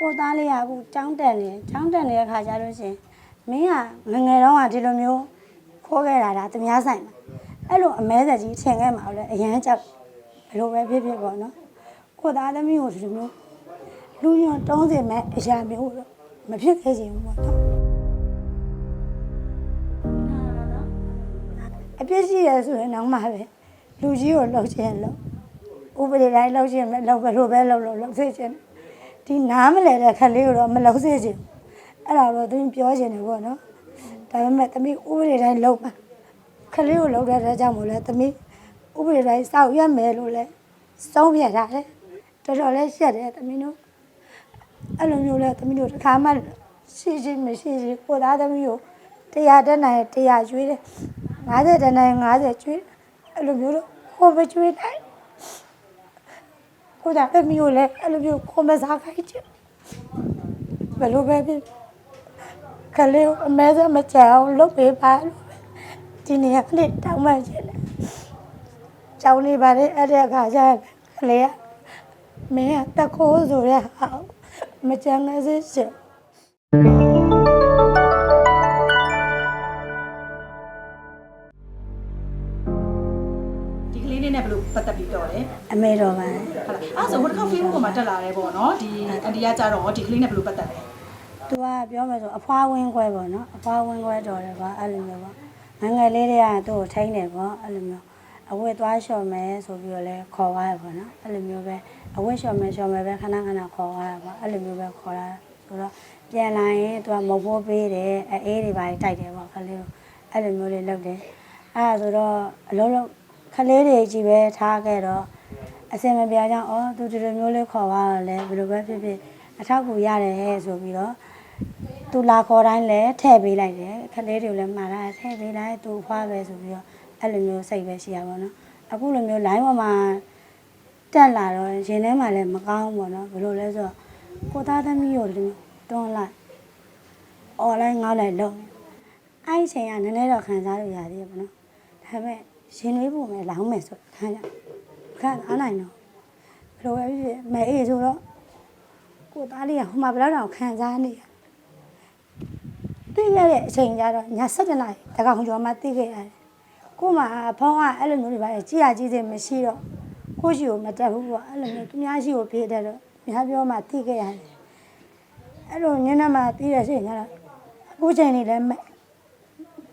ကိုသားလေးကအခုចောင်းတက်နေចောင်းတက်နေတဲ့ခါကျလို့ရှရင်မင်းကငယ်ငယ်တော့ကဒီလိုမျိုးခိုးခဲ့တာဒါသူများဆိုင်မှာအဲ့လိုအမဲဆက်ကြီးထင်ခဲ့မှာလဲအရန်ကြောက်ဘယ်လိုပဲဖြစ်ဖြစ်ပေါ့နော်ကိုသားသမီးကိုဒီလိုမျိုးလူညွန်တုံးစင်မဲ့အရာမျိုးတော့မဖြစ်ခဲ့ချင်ဘူးပေါ့နော်အပြစ်ရှိရဆိုရင်တော့မှပဲလူကြီးကိုလှုပ်ချင်လှုပ်ဥပဒေတိုင်းလှုပ်ချင်မဲ့လှုပ်ဘယ်လိုပဲလှုပ်လှုပ်လှုပ်စေချင်တယ် ဒီနားမလဲတဲ့ခလေးကိုတော့မလုံးစေချင်ဘူးအဲ့ဒါတော့သူပြောချင်တယ်ပေါ့နော်ဒါပေမဲ့သမီးဥပဒေတိုင်းလုံးပါခလေးကိုလုံးတဲ့အတွက်ကြောင့်မို့လဲသမီးဥပဒေတိုင်းစောက်ရက်မယ်လို့လဲစုံးပြထားတယ်တော်တော်လေးရှက်တယ်သမီးတို့အဲ့လိုမျိုးလဲသမီးတို့တစ်ခါမှရှိရှိမရှိရှိကိုသားသမီးကိုတရားတက်နိုင်တရားကျွေးတယ်50တက်နိုင်50ကျွေးအဲ့လိုမျိုးတော့ကိုပဲကျွေးတယ် ကိုဒါအမျိုးလည်းအဲ့လိုမျိုးကိုမစားခိုင်းချင်ဘယ်လိုပဲဖြစ်ကလေးကိုအမဲစမချအောင်လုပ်ပေးပါလို့ပဲဒီနေ့ကနေ့တောင်းမှချင်တယ်ကျောင်းလေးပါလေအဲ့ဒီအခါကျရင်ကလေးကမင်းကတခိုးဆိုတဲ့ဟာကိုမကြမ်းငစေချင် ဒီကလေးလေးနဲ့ဘယ်လိုပတ်သက်ပြီးတော့လဲအမေတော်ပါဟုတ်လားအဲ့ဒါဆိုဟိုတစ်ခါ Facebook ပေါ်မှာတက်လာတယ်ပေါ့နော်ဒီအန်တီကကြတော့ဒီကလေးနဲ့ဘယ်လိုပတ်သက်လဲသူကပြောမယ်ဆိုအဖွားဝင်းခွဲပေါ့နော်အဖွားဝင်းခွဲတော်တယ်ကွာအဲ့လိုမျိုးပေါ့ငယ်ငယ်လေးတွေကသူ့ကိုထိန်းတယ်ပေါ့အဲ့လိုမျိုးအဝတ်သွားလျှော်မယ်ဆိုပြီးတော့လဲခေါ်သွားရပေါ့နော်အဲ့လိုမျိုးပဲအဝတ်လျှော်မယ်လျှော်မယ်ပဲခဏခဏခေါ်သွားတာပေါ့အဲ့လိုမျိုးပဲခေါ်တာဆိုတော့ပြန်လာရင်သူကမုတ်ဖိုးပေးတယ်အေးတွေပါတိုက်တယ်ပေါ့ခလေးကိုအဲ့လိုမျိုးလေးလုပ်တယ်အဲ့ဒါဆိုတော့အလုံးလုံးခ လေးတွေကြီးပဲထားခဲ့တော့အစင်မပြကြောင်းအော်သူဒီလိုမျိုးလေးခေါ်သွားတော့လဲဘယ်လိုပဲဖြစ်ဖြစ်အထောက်အကူရတယ်ဟဲ့ဆိုပြီးတော့သူလာခေါ်တိုင်းလည်းထည့်ပေးလိုက်တယ်ခလေးတွေကိုလည်းမှားတာထည့်ပေးလိုက်သူဖွားပဲဆိုပြီးတော့အဲ့လိုမျိုးစိတ်ပဲရှိရပါတော့အခုလိုမျိုး line ပေါ်မှာတက်လာတော့ရင်ထဲမှာလည်းမကောင်းဘူးပေါ့နော်ဘယ်လိုလဲဆိုတော့ကိုသားသမီးကိုဒီလိုတွန်းလိုက် online ငေါက်လိုက်လုံးအဲ့ဒီအချိန်ကနည်းနည်းတော့ခံစားလို့ရသေးတယ်ပေါ့နော်ဒါပေမဲ့ ရင်လေးပုံမဲ့လောင်းမယ်ဆိုခံကြခံအားနိုင်တော့ဘယ်လိုပဲဖြစ်ဖြစ်မဲအေးဆိုတော့ကိုသားလေးကဟိုမှာဘယ်တော့တောင်ခံစားနေရသိရတဲ့အချိန်ကျတော့ည7နာရီတကောင်ကျော်မှသိခဲ့ရတယ်။ကို့မှာဖုန်းကအဲ့လိုမျိုးတွေပါလေကြည်ရကြီးစိမရှိတော့ကိုရှိကိုမတက်ဘူးပေါ့အဲ့လိုမျိုးသူများရှိကိုဖေးတက်တော့များပြောမှသိခဲ့ရတယ်။အဲ့လိုညနေမှသိရချိန်ကျတော့အခုချိန်နေလည်းမ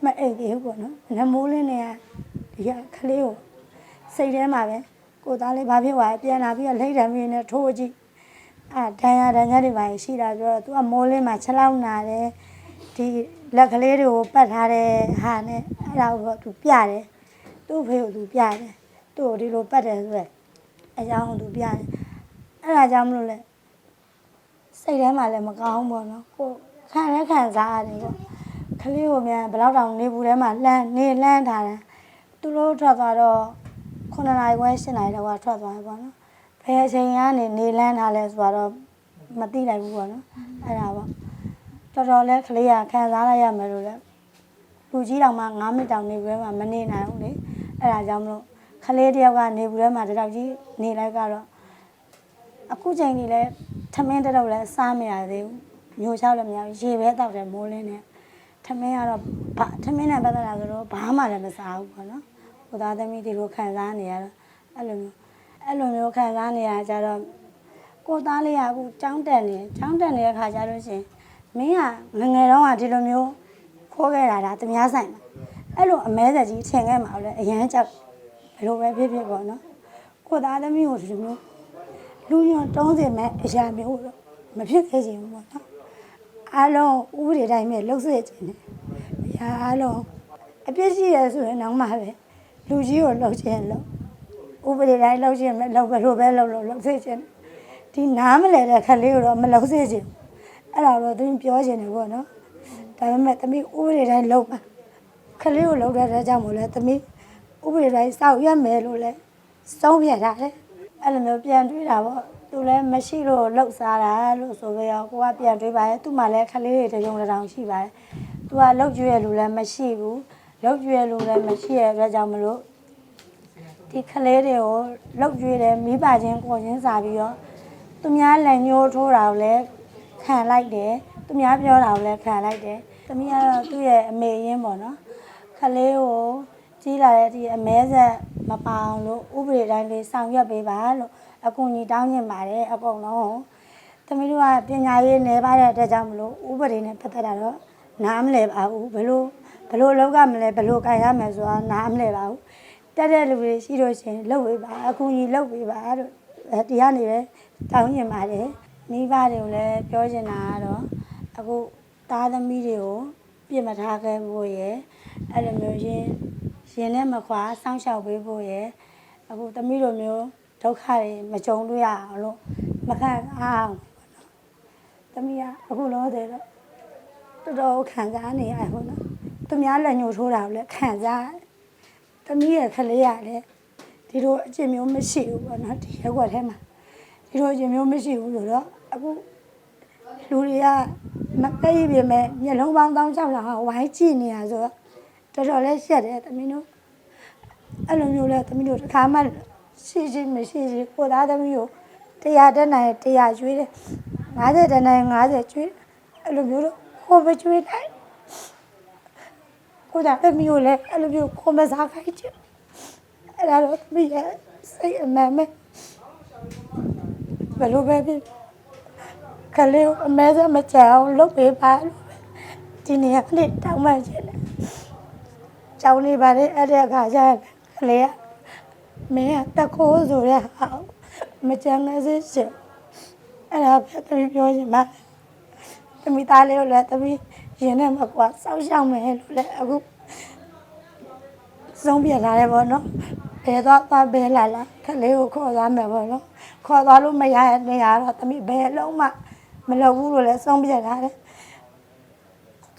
မအိပ်သေးဘူးပေါ့နော်။နမိုးလင်းနေက ဒီကကလေးကိုစိတ်ထဲမှာပဲကိုသားလေးဘာဖြစ်သွားလဲပြန်လာပြီးတော့လိတ်တယ်မင်းနဲ့ထိုးကြည့်အာဒဏ်ရာဒဏ်ရာတွေပါရှိတာပြောတော့ तू ကမိုးလင်းမှာခြေလောက်နာတယ်ဒီလက်ကလေးတွေကိုပတ်ထားတဲ့ဟာနဲ့အဲ့ဒါကိုသူပြတယ်သူ့ဖေကိုသူပြတယ်သူ့ကိုဒီလိုပတ်တယ်ဆိုရက်အကြောင်းကိုသူပြတယ်အဲ့ဒါကြောင့်မလို့လဲစိတ်ထဲမှာလည်းမကောင်းဘူးပေါ့နော်ကိုခံလဲခံစားရတယ်ပေါ့ကလေးကိုမြန်ဘယ်တော့တောင်နေဘူးထဲမှာလှမ်းနေလှမ်းထားတယ် သူတို့ထွက်သွားတော့9နာရီခွဲ10နာရီတော့ထွက်သွားတယ်ပေါ့နော်ဘယ်အချိန်ကနေနေလှမ်းထားလဲဆိုတော့မသိနိုင်ဘူးပေါ့နော်အဲ့ဒါပေါ့တော်တော်လဲကလေးကခံစားလိုက်ရမယ်လို့လဲလူကြီးတောင်မှ9မိနစ်တောင်နေပွဲမှာမနေနိုင်ဘူးလေအဲ့ဒါကြောင့်မလို့ကလေးတယောက်ကနေဘူးထဲမှာတယောက်ကြီးနေလိုက်ကတော့အခုချိန်ကြီးလဲထမင်းတစ်တော့လဲစားမရသေးဘူးမျိုးချောက်လည်းမရဘူးရေပဲတောက်တယ်မိုးလင်းနေထမင်းကတော့ဘာထမင်းနဲ့ပတ်သက်တာဆိုတော့ဘာမှလည်းမစားဘူးပေါ့နော် ကိုသားသမီးဒီလိုခံစားနေရတော့အဲ့လိုမျိုးအဲ့လိုမျိုးခံစားနေရကြတော့ကိုသားလေးကအခုចောင်းတက်နေចောင်းတက်နေတဲ့ခါကျလို့ရှရင်မင်းကငယ်ငယ်တော့ကဒီလိုမျိုးခိုးခဲ့တာဒါသူများဆိုင်မှာအဲ့လိုအမဲဆက်ကြီးထင်ခဲ့မှာလဲအရန်ကြောက်ဘယ်လိုပဲဖြစ်ဖြစ်ပေါ့နော်ကိုသားသမီးကိုဒီလိုမျိုးလူညွန်တုံးစင်မဲ့အရာမျိုးတော့မဖြစ်ခဲ့ချင်ဘူးပေါ့နော်အားလုံးဥပဒေတိုင်းပဲလှုပ်စေချင်တယ်အရာအားလုံးအပြစ်ရှိရဆိုရင်တော့မှပဲ လူကြီးကိုလှုပ်ချင်လှုပ်ဥပဒေတိုင်းလှုပ်ချင်မဲ့လှုပ်ဘယ်လိုပဲလှုပ်လို့လှုပ်စေချင်တယ်ဒီနားမလဲတဲ့ခလေးကိုတော့မလုံးစေချင်ဘူးအဲ့ဒါတော့သူပြောချင်တယ်ပေါ့နော်ဒါပေမဲ့သမီးဥပဒေတိုင်းလုံးပါခလေးကိုလုံးတဲ့အတွက်ကြောင့်မို့လဲသမီးဥပဒေတိုင်းစောက်ရက်မယ်လို့လဲစုံးပြထားတယ်အဲ့လိုမျိုးပြန်တွေးတာပေါ့သူလည်းမရှိလို့လှုပ်စားတာလို့ဆိုကြရောကိုကပြန်တွေးပါရဲ့သူ့မှာလည်းခလေးတွေတကြုံတစ်ထောင်ရှိပါတယ်သူကလှုပ်ကြွရဲ့လူလည်းမရှိဘူး လှုပ်ကြွရဲ့လူလည်းမရှိရဲ့အတွက်ကြောင့်မလို့ဒီခလေးတွေကိုလှုပ်ကြွတယ်မိဘချင်းကိုချင်းစားပြီးတော့သူများလက်ညှိုးထိုးတာကိုလည်းခံလိုက်တယ်သူများပြောတာကိုလည်းခံလိုက်တယ်သမီးကတော့သူ့ရဲ့အမေရင်းပေါ့နော်ခလေးကိုကြီးလာတဲ့ဒီအမဲဆက်မပအောင်လို့ဥပဒေတိုင်းလေးဆောင်ရွက်ပေးပါလို့အကူအညီတောင်းနေပါတယ်အကုန်လုံးသမီးတို့ကပညာရေးနေပါတဲ့အတွက်ကြောင့်မလို့ဥပဒေနဲ့ပတ်သက်တာတော့နားမလည်ပါဘူးဘလို့ ဘလို့လောက်ကမလဲဘလို့ကြိုင်ရမယ်ဆိုတာနားမလည်ပါဘူးတက်တဲ့လူတွေရှိလို့ရှရင်လုပ်ပေးပါအကူအညီလုပ်ပေးပါလို့ဒီကနေပဲတောင်းနေပါတယ်မိဘတွေကိုလည်းပြောချင်တာကတော့အခုသားသမီးတွေကိုပြစ်မထားခဲ့ဖို့ရယ်အဲ့လိုမျိုးရင်ရင်နဲ့မခွာစောင့်ရှောက်ပေးဖို့ရယ်အခုသမီးတို့မျိုးဒုက္ခတွေမကြုံတွေ့ရအောင်လို့မခံအားအောင်သမီးကအခုလောတယ်တော့တော်တော်ခံစားနေရဟုတ်နော် သူများလက်ညှိုးထိုးတာကိုလည်းခံစားရတယ်သမီးရဲ့ခလေးရလည်းဒီလိုအကျင့်မျိုးမရှိဘူးပေါ့နော်ဒီရက်ွက်ထဲမှာဒီလိုအကျင့်မျိုးမရှိဘူးဆိုတော့အခုလူတွေကမသိပြီမဲ့မျက်လုံးပေါင်းတောင်းချောက်လာဝိုင်းကြည့်နေရဆိုတော့တော်တော်လေးရှက်တယ်သမီးတို့အဲ့လိုမျိုးလဲသမီးတို့တစ်ခါမှရှိရှိမရှိရှိကိုသားသမီးကိုတရားတက်နိုင်တရားကျွေးတယ်50တက်နိုင်50ကျွေးအဲ့လိုမျိုးတော့ကိုမကျွေးနိုင် ကိုသားသမီးကိုလည်းအဲ့လိုမျိုးကိုမစားခိုင်းချင်အဲ့ဒါတော့သမီးရဲ့စိတ်အမှန်ပဲဘယ်လိုပဲဖြစ်ခလေးကိုအမဲစမချအောင်လုပ်ပေးပါလို့ပဲဒီနေရာလေးတောင်းမှချင်တယ်ကြောင်းနေပါလေအဲ့ဒီအခါကျရင်ခလေးကမင်းကတခိုးဆိုတဲ့ဟာကိုမကြမ်းငစေချင်အဲ့ဒါပဲတမီးပြောချင်ပါတမီးသားလေးကိုလည်းတမီး ရင်နဲ့မကွာစောက်ရှောက်မယ်လို့လည်းအခုဆုံးပြလာတယ်ပေါ့နော်ဘယ်တော့သွားဘယ်လာလာခလေးကိုခေါ်သွားမယ်ပေါ့နော်ခေါ်သွားလို့မရတဲ့နေရာတော့တမီးဘယ်လုံးမှမလုပ်ဘူးလို့လည်းဆုံးပြလာတယ်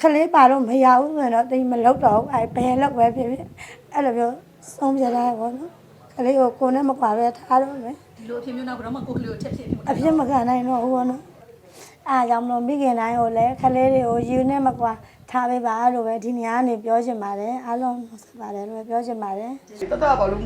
ခလေးပါတော့မရဘူးဆိုရင်တော့တိတ်မလောက်တော့ဘူးအဲဘယ်လောက်ပဲဖြစ်ဖြစ်အဲ့လိုမျိုးဆုံးပြတာပေါ့နော်ခလေးကိုကိုနဲ့မကွာပဲထားတော့မယ်ဒီလိုအဖြစ်မျိုးနောက်ကတော့မှကိုကလေးကိုချက်ဖြစ်ဖြစ်အဖြစ်မခံနိုင်တော့ဘူးပေါ့နော် အားကြောင့်မလို့မိခင်တိုင်းကိုလည်းခလေးတွေကိုယူနဲ့မကွာထားပေးပါလို့ပဲဒီနေရာကနေပြောချင်ပါတယ်အားလုံးဆက်ပါတယ်လို့ပဲပြောချင်ပါတယ်တတဘာလို့မ